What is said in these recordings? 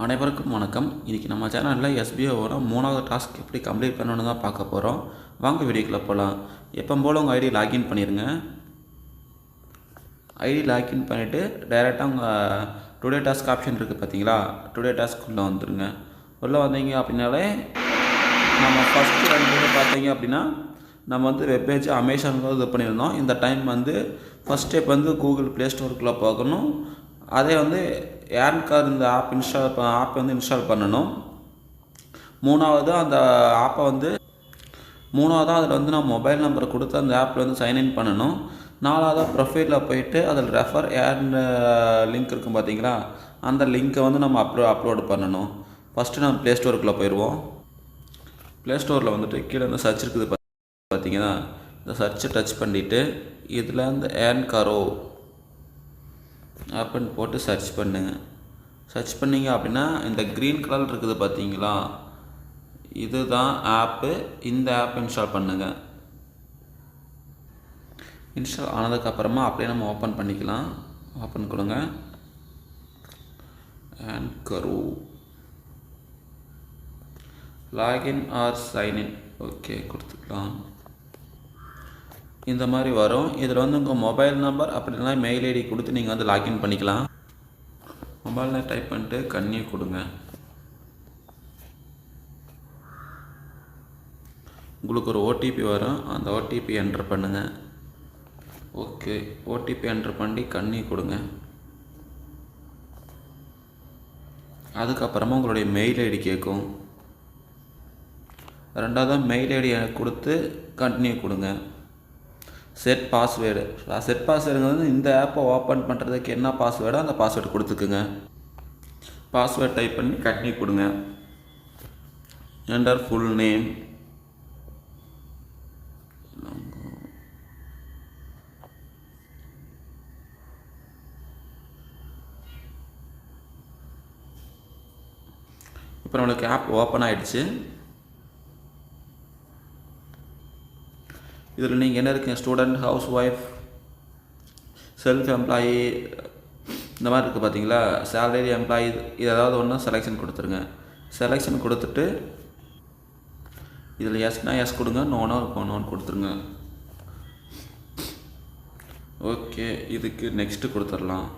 அனைவருக்கும் வணக்கம். இன்றைக்கி நம்ம சேனலில் எஸ்பிஓவோட மூணாவது டாஸ்க் எப்படி கம்ப்ளீட் பண்ணணும்னு தான் பார்க்க போகிறோம் வாங்க வீடியோக்குள்ளே போகலாம் எப்போ போல் உங்கள் ஐடி லாகின் பண்ணிடுங்க ஐடி லாகின் பண்ணிவிட்டு டைரெக்டாக உங்கள் டுடே டாஸ்க் ஆப்ஷன் இருக்குது பார்த்தீங்களா டுடே டாஸ்க் உள்ளே வந்துடுங்க உள்ளே வந்தீங்க அப்படின்னாலே நம்ம ஃபஸ்ட்டு ரெண்டு பார்த்தீங்க அப்படின்னா நம்ம வந்து வெப்பேஜ் அமேசானில் இது பண்ணியிருந்தோம். இந்த டைம் வந்து ஃபஸ்ட் ஸ்டெப் வந்து கூகுள் ப்ளே ஸ்டோருக்குள்ளே போகணும். அதே வந்து ஏர்ன் கார் இந்த ஆப் இன்ஸ்டால் ஆப்பை வந்து இன்ஸ்டால் பண்ணணும்? மூணாவது அந்த ஆப்பை வந்து மூணாவதாக அதில் வந்து நான் மொபைல் நம்பர் கொடுத்து அந்த ஆப்பில் வந்து சைன்இன் பண்ணணும். நாலாவதாக ப்ரொஃபைலில் போயிட்டு அதில் ரெஃபர் ஏர்ன் லிங்க் இருக்கும் பார்த்தீங்களா அந்த லிங்க்கை வந்து நம்ம அப்லோ அப்லோடு பண்ணணும். ஃபஸ்ட்டு நம்ம ப்ளே ஸ்டோருக்குள்ளே போயிடுவோம் ப்ளே ஸ்டோரில் வந்துட்டு கீழே வந்து சர்ச் இருக்குது பார்த்தீங்கன்னா இந்த சர்ச்சை டச் பண்ணிவிட்டு இதில் இந்த ஏர்ன் காரோ ஆப்பன் போட்டு சர்ச் பண்ணுங்கள் சர்ச் பண்ணீங்க அப்படின்னா இந்த க்ரீன் கலர் இருக்குது பார்த்தீங்களா? இதுதான் ஆப்பு இந்த ஆப் இன்ஸ்டால் பண்ணுங்கள் இன்ஸ்டால் ஆனதுக்கப்புறமா அப்படியே நம்ம ஓப்பன் பண்ணிக்கலாம். ஓப்பன் கொடுங்க. அண்ட் கரு. லாகின் ஆர் சைன்இன் ஓகே கொடுத்துக்கலாம். இந்த மாதிரி வரும். இதில் வந்து உங்கள் மொபைல் நம்பர் அப்படிலாம் மெயில் ஐடி கொடுத்து நீங்கள் வந்து லாக்இன் பண்ணிக்கலாம். மொபைலில் டைப் பண்ணிட்டு கண்ணி கொடுங்க. உங்களுக்கு ஒரு ஓடிபி வரும். அந்த ஓடிபி என்ட்ரு பண்ணுங்கள் ஓகே ஓடிபி என்ட்ரு பண்ணி கண்ணி கொடுங்க. அதுக்கப்புறமா உங்களுடைய மெயில் ஐடி கேட்கும். ரெண்டாவது மெயில் ஐடியை கொடுத்து கண்டினியூ கொடுங்க. செட் பாஸ்வேர்டு செட் பாஸ்வேர்டுங்கிறது வந்து இந்த ஆப்பை ஓப்பன் பண்ணுறதுக்கு என்ன பாஸ்வேர்டோ அந்த பாஸ்வேர்டு கொடுத்துக்குங்க. பாஸ்வேர்ட் டைப் பண்ணி கட்டி கொடுங்க. என்டர் ஃபுல் நேம் இப்போ நம்மளுக்கு ஆப் ஓப்பன் ஆகிடுச்சு இதில் நீங்கள் என்ன இருக்கீங்க? Student housewife self employee இந்த மாதிரி இருக்குது பார்த்தீங்களா? சேலரி எம்ப்ளாயி இது ஏதாவது ஒன்று செலெக்ஷன் கொடுத்துருங்க. செலெக்ஷன் கொடுத்துட்டு இதில் எஸ்னா எஸ் கொடுங்க. நோனோ இருக்கும் நோன் கொடுத்துருங்க. ஓகே இதுக்கு நெக்ஸ்ட்டு கொடுத்துடலாம்.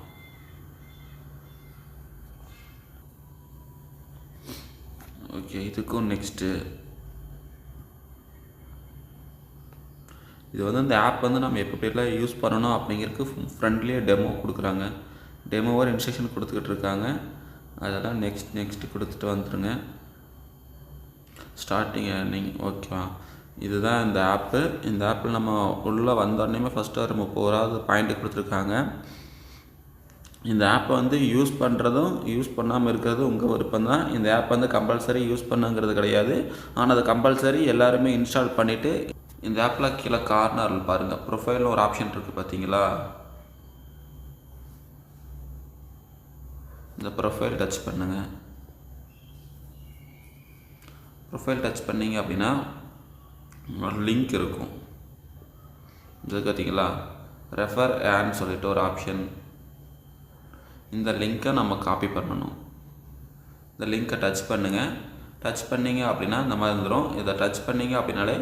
ஓகே இதுக்கும் நெக்ஸ்ட்டு இது வந்து இந்த ஆப் வந்து நம்ம எப்படிலாம் யூஸ் பண்ணணும் அப்படிங்கிறதுக்கு ஃப்ரெண்ட்லியே டெமோ கொடுக்குறாங்க. டெமோவாக இன்ஸ்ட்ரக்ஷன் கொடுத்துக்கிட்டு இருக்காங்க. அதெல்லாம் நெக்ஸ்ட் நெக்ஸ்ட் கொடுத்துட்டு வந்துடுங்க ஸ்டார்டிங் நீங்கள் ஓகேவா இதுதான் இந்த ஆப்பு இந்த ஆப்பில் நம்ம உள்ளே வந்தோடனே ஃபஸ்ட்டு ஒரு முப்பது பாயிண்ட் கொடுத்துருக்காங்க. இந்த ஆப்பை வந்து யூஸ் பண்ணுறதும் யூஸ் பண்ணாமல் இருக்கிறதும் உங்கள் விருப்பம் தான். இந்த ஆப் வந்து கம்பல்சரி யூஸ் பண்ணுங்கிறது கிடையாது. ஆனால் அது கம்பல்சரி எல்லாருமே இன்ஸ்டால் பண்ணிவிட்டு இந்த ஆப்பில் கீழே கார்னரில் பாருங்கள் ப்ரொஃபைல்னு ஒரு ஆப்ஷன் இருக்குது பார்த்தீங்களா இந்த ப்ரொஃபைல் டச் பண்ணுங்கள் ப்ரொஃபைல் டச் பண்ணீங்க அப்படின்னா ஒரு லிங்க் இருக்கும். இது பார்த்தீங்களா ரெஃபர் ஆன்னு சொல்லிட்டு ஒரு ஆப்ஷன் இந்த லிங்க்கை நம்ம காப்பி பண்ணணும். இந்த லிங்க்கை டச் பண்ணுங்கள் டச் பண்ணீங்க அப்படின்னா இந்த மாதிரி வந்துடும் இதை டச் பண்ணீங்க அப்படின்னாலே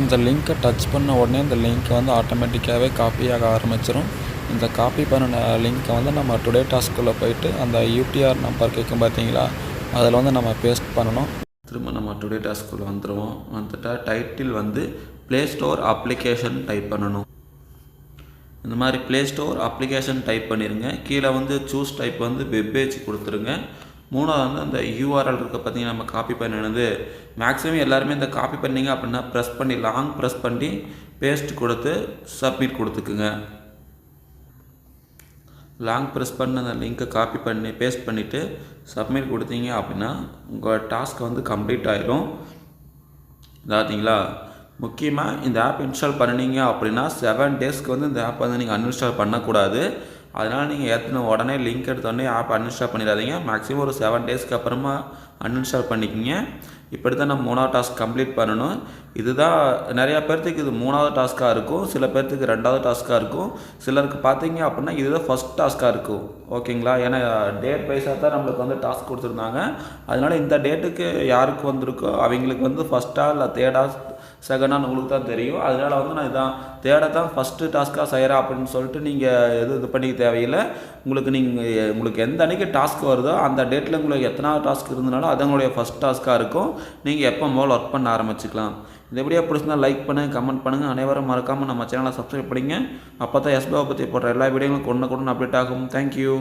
இந்த லிங்க்கை டச் பண்ண உடனே இந்த லிங்க் வந்து ஆட்டோமேட்டிக்காகவே காப்பியாக ஆரம்பிச்சிடும் இந்த காப்பி பண்ணின லிங்க்கை வந்து நம்ம டுடே டாஸ்க்குள்ளே போயிட்டு அந்த யூடிஆர் நம்பர் கேட்கும் பார்த்தீங்களா அதில் வந்து நம்ம பேஸ்ட் பண்ணணும். திரும்ப நம்ம டுடே டாஸ்க்குள்ளே வந்துடுவோம் வந்துட்டால் டைட்டில் வந்து ப்ளே ஸ்டோர் அப்ளிகேஷன் டைப் பண்ணணும். இந்த மாதிரி ப்ளே ஸ்டோர் அப்ளிகேஷன் டைப் பண்ணிடுங்க கீழே வந்து சூஸ் டைப் வந்து வெப்பேஜ் கொடுத்துருங்க. மூணாவது வந்து அந்த யூஆர்எல் இருக்க பார்த்தீங்கன்னா நம்ம காப்பி பண்ணினது மேக்ஸிமம் எல்லாருமே இந்த காப்பி பண்ணீங்க அப்படின்னா ப்ரெஸ் பண்ணி லாங் ப்ரெஸ் பண்ணி பேஸ்ட் கொடுத்து சப்மிட் கொடுத்துக்குங்க. லாங் ப்ரெஸ் பண்ண அந்த லிங்க்கை காப்பி பண்ணி பேஸ்ட் பண்ணிவிட்டு சப்மிட் கொடுத்தீங்க அப்படின்னா உங்கள் டாஸ்க் வந்து கம்ப்ளீட் ஆயிரும். பார்த்தீங்களா முக்கியமாக இந்த ஆப் இன்ஸ்டால் பண்ணினீங்க அப்படின்னா செவன் டேஸ்க்கு வந்து இந்த ஆப் வந்து நீங்கள் அன்இன்ஸ்டால் பண்ணக்கூடாது. அதனால் நீங்கள் ஏற்றின உடனே லிங்க் எடுத்தோடனே ஆப் அன்இன்ஸ்டால் பண்ணிடாதீங்க. மேக்ஸிமம் ஒரு செவன் டேஸ்க்கு அப்புறமா அன்இன்ஸ்டால் பண்ணிக்கிங்க. இப்படி தான் நம்ம மூணாவது டாஸ்க் கம்ப்ளீட் பண்ணணும். இதுதான் நிறையா பேர்த்துக்கு இது மூணாவது டாஸ்க்காக இருக்கும். சில பேர்த்துக்கு ரெண்டாவது டாஸ்க்காக இருக்கும். சிலருக்கு பார்த்தீங்க அப்படின்னா இதுதான் ஃபஸ்ட் டாஸ்க்காக இருக்கும். ஓகேங்களா? ஏன்னா டேட் வைஸாக தான் நம்மளுக்கு வந்து டாஸ்க் கொடுத்துருந்தாங்க. அதனால இந்த டேட்டுக்கு யாருக்கு வந்திருக்கோ அவங்களுக்கு வந்து ஃபஸ்ட்டாக இல்லை தேர்டாக செகண்டாக உங்களுக்கு தான் தெரியும். அதனால் வந்து நான் இதான் தேட தான் ஃபஸ்ட்டு டாஸ்க்காக செய்கிறேன் அப்படின்னு சொல்லிட்டு நீங்கள் எது இது பண்ணிக்க தேவையில்லை. உங்களுக்கு நீங்கள் உங்களுக்கு எந்த அன்றைக்கி டாஸ்க் வருதோ அந்த டேட்டில் உங்களுக்கு எத்தனாவது டாஸ்க் இருந்தனாலும் அது உங்களுடைய ஃபஸ்ட் டாஸ்க்காக இருக்கும். நீங்கள் எப்போ முதல்ல ஒர்க் பண்ண ஆரம்பிச்சுக்கலாம். இது எப்படியா பிடிச்சிருந்தா லைக் பண்ணுங்கள் கமெண்ட் பண்ணுங்கள் அனைவரும் மறக்காமல் நம்ம சேனலை சப்ஸ்கிரைப் பண்ணிங்க. அப்போ தான் எஸ்பிஓ பற்றி போடுற எல்லா வீடியோங்களும் கொண்டு கொண்டு அப்டேட் ஆகும். தேங்க்யூ